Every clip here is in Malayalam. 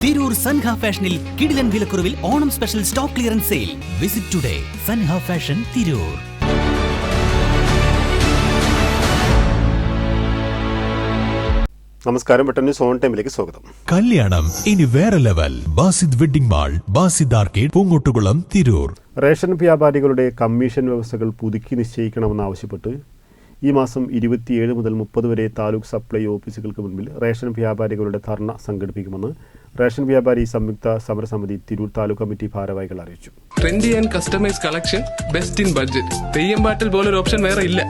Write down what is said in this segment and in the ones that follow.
തിരൂർ സൻഹ ഫാഷനിൽ കിടിലൻ വിലക്കുറവിൽ Onam special stock clearance sale. Visit today Sanha fashion Tirur. നമസ്കാരം പെട്ടെന്ന് സോൺ ടൈമിലേക്ക് സ്വാഗതം. കല്യാണം ഇനി വേറെ level. Basid wedding mall Basid arcade Poongottukulam Tirur. Ration വ്യാപാരികളുടെ കമ്മീഷൻ വ്യവസ്ഥകൾ പുതുക്കി നിശ്ചയിക്കണമെന്നാവശ്യപ്പെട്ട് ഈ മാസം ഇരുപത്തിയേഴ് മുതൽ മുപ്പത് വരെ താലൂക്ക് സപ്ലൈ ഓഫീസുകൾക്ക് മുൻപിൽ റേഷൻ വ്യാപാരികളുടെ ധർണ സംഘടിപ്പിക്കുമെന്ന് റേഷൻ വ്യാപാരി സംയുക്ത സമരസമിതി തിരൂർ താലൂക്ക് കമ്മിറ്റി ഭാരവാഹികൾ അറിയിച്ചു. Trendy and customise collection best in budget Theyyam പാട്ടിൽ പോലൊരു ഓപ്ഷൻ വേറെ ഇല്ല.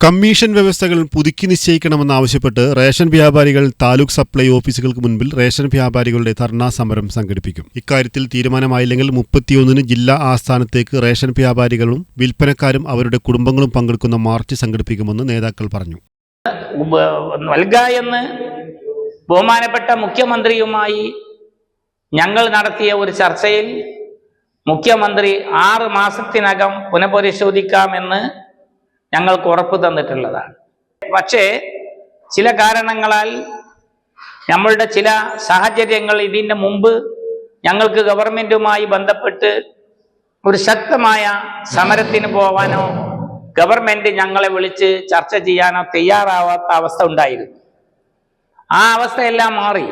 കമ്മീഷൻ വ്യവസ്ഥകൾ പുതുക്കി നിശ്ചയിക്കണമെന്നാവശ്യപ്പെട്ട് റേഷൻ വ്യാപാരികൾ താലൂക്ക് സപ്ലൈ ഓഫീസുകൾക്ക് മുൻപിൽ റേഷൻ വ്യാപാരികളുടെ ധർണാ സമരം സംഘടിപ്പിക്കും. ഇക്കാര്യത്തിൽ തീരുമാനമായില്ലെങ്കിൽ മുപ്പത്തിയൊന്നിന് ജില്ലാ ആസ്ഥാനത്തേക്ക് റേഷൻ വ്യാപാരികളും വിൽപ്പനക്കാരും അവരുടെ കുടുംബങ്ങളും പങ്കെടുക്കുന്ന മാർച്ച് സംഘടിപ്പിക്കുമെന്ന് നേതാക്കൾ പറഞ്ഞു. നൽകാ എന്ന് ബഹുമാനപ്പെട്ട മുഖ്യമന്ത്രിയുമായി ഞങ്ങൾ നടത്തിയ ഒരു ചർച്ചയിൽ മുഖ്യമന്ത്രി ആറ് മാസത്തിനകം പുനഃപരിശോധിക്കാമെന്ന് ഞങ്ങൾക്ക് ഉറപ്പ് തന്നിട്ടുള്ളതാണ്. പക്ഷേ ചില കാരണങ്ങളാൽ നമ്മളുടെ ചില സാഹചര്യങ്ങൾ ഇതിന് മുമ്പ് ഞങ്ങൾക്ക് ഗവൺമെന്റുമായി ബന്ധപ്പെട്ട് ഒരു ശക്തമായ സമരത്തിന് പോവാനോ ഗവൺമെന്റ് ഞങ്ങളെ വിളിച്ച് ചർച്ച ചെയ്യാനോ തയ്യാറാവാത്ത അവസ്ഥ ഉണ്ടായിരുന്നു. ആ അവസ്ഥയെല്ലാം മാറി.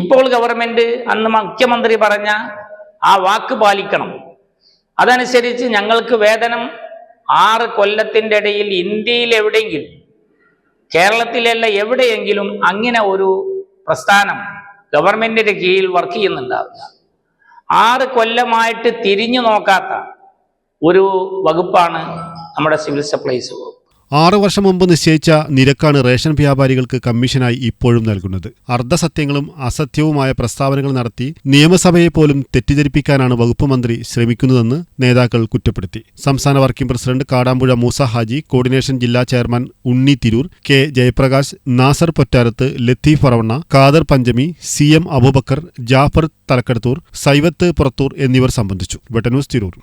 ഇപ്പോൾ ഗവൺമെന്റ് അന്ന് മുഖ്യമന്ത്രി പറഞ്ഞ ആ വാക്ക് പാലിക്കണം. അതനുസരിച്ച് ഞങ്ങൾക്ക് വേതനം ആറ് കൊല്ലത്തിന്റെ ഇടയിൽ ഇന്ത്യയിൽ എവിടെയെങ്കിലും കേരളത്തിലല്ല എവിടെയെങ്കിലും അങ്ങനെ ഒരു പ്രസ്ഥാനം ഗവൺമെന്റിന്റെ കീഴിൽ വർക്ക് ചെയ്യുന്നുണ്ടാവില്ല. ആറ് കൊല്ലമായിട്ട് തിരിഞ്ഞു നോക്കാത്ത ഒരു വകുപ്പാണ് നമ്മുടെ സിവിൽ സപ്ലൈസ് വകുപ്പ്. ആറു വർഷം മുമ്പ് നിശ്ചയിച്ച നിരക്കാണ് റേഷൻ വ്യാപാരികൾക്ക് കമ്മീഷനായി ഇപ്പോഴും നൽകുന്നത്. അർദ്ധസത്യങ്ങളും അസത്യവുമായ പ്രസ്താവനകൾ നടത്തി നിയമസഭയെ പോലും തെറ്റിദ്ധരിപ്പിക്കാനാണ് വകുപ്പ് മന്ത്രി ശ്രമിക്കുന്നതെന്ന് നേതാക്കൾ കുറ്റപ്പെടുത്തി. സംസ്ഥാന working president Kadampuzha Moosa Haji coordination ജില്ലാ chairman Unni Tirur K Jayaprakash Nasar Pottarath Latheef Paravanna Khader Panchami C M Abubakar Jafar Thalakkadathur Saivath Purathur എന്നിവർ സംബന്ധിച്ചു. വെട്ടന്യൂസ് തിരൂർ.